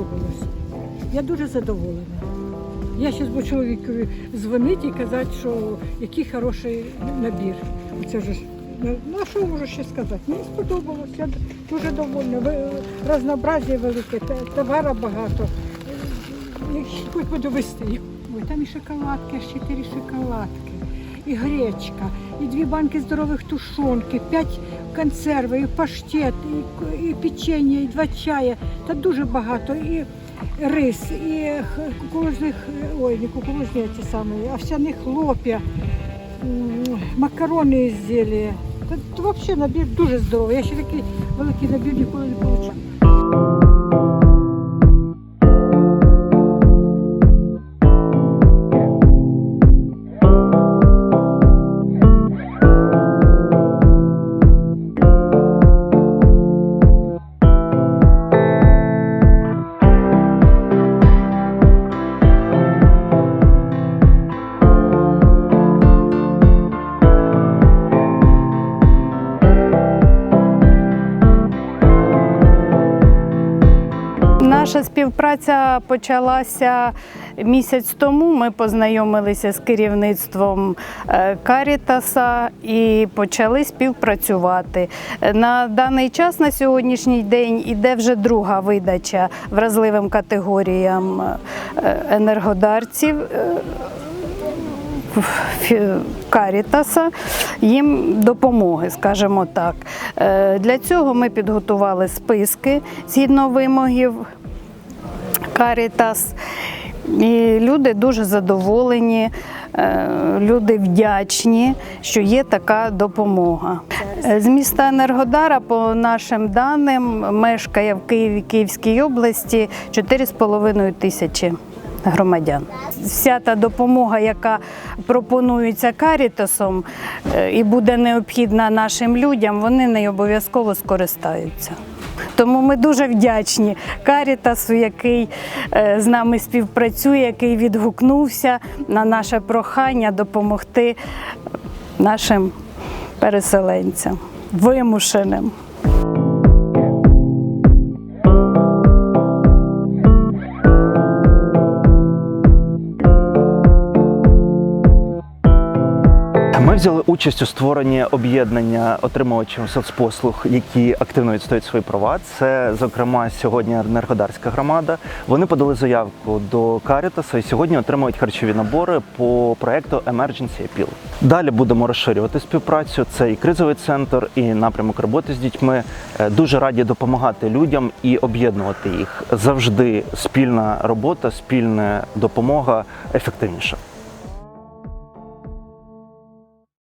сподобалось. Я дуже задоволена. Я зараз буду чоловікові е, дзвонити і казати, що який хороший набір. Це вже Ну що можу ще сказати? Мені сподобалось, я дуже довольна. Е, Разнообразі велике, товара багато. Хоч буду вести. Ой, там і шоколадки, аж чотири шоколадки і гречка, і дві банки здорових тушонки, п'ять консерви, і паштет, і, і печення, і два чая. Та дуже багато. І рис, і кукурузних, ой, не кукурузні ті самі, овсяні хлоп'я, макарони ізделія. Та, та взагалі набір дуже здоровий. Я ще такий великий набір ніколи не отримала. Наша співпраця почалася місяць тому. Ми познайомилися з керівництвом е, Карітаса і почали співпрацювати. На даний час, на сьогоднішній день, іде вже друга видача вразливим категоріям е, енергодарців. е, Карітаса їм допомоги, скажімо так. Для цього ми підготували списки згідно вимогів Карітас. І люди дуже задоволені, е, люди вдячні, що є така допомога. Е, З міста Енергодара, по нашим даним, мешкає в Києві Київській області 4,5 тисячі громадян. Вся та допомога, яка пропонується Карітасом е, і буде необхідна нашим людям, вони нею обов'язково скористаються. Тому ми дуже вдячні Карітасу, який е, з нами співпрацює, який відгукнувся на наше прохання допомогти нашим переселенцям, вимушеним. Ми взяли участь у створенні об'єднання отримувачів соцпослуг, які активно відстоюють свої права. Це, зокрема, сьогодні Енергодарська громада. Вони подали заявку до Карітаса і сьогодні отримують харчові набори по проекту Emergency Appeal. Далі будемо розширювати співпрацю. Це і кризовий центр, і напрямок роботи з дітьми. Е, Дуже раді допомагати людям і об'єднувати їх. Завжди спільна робота, спільна допомога ефективніша.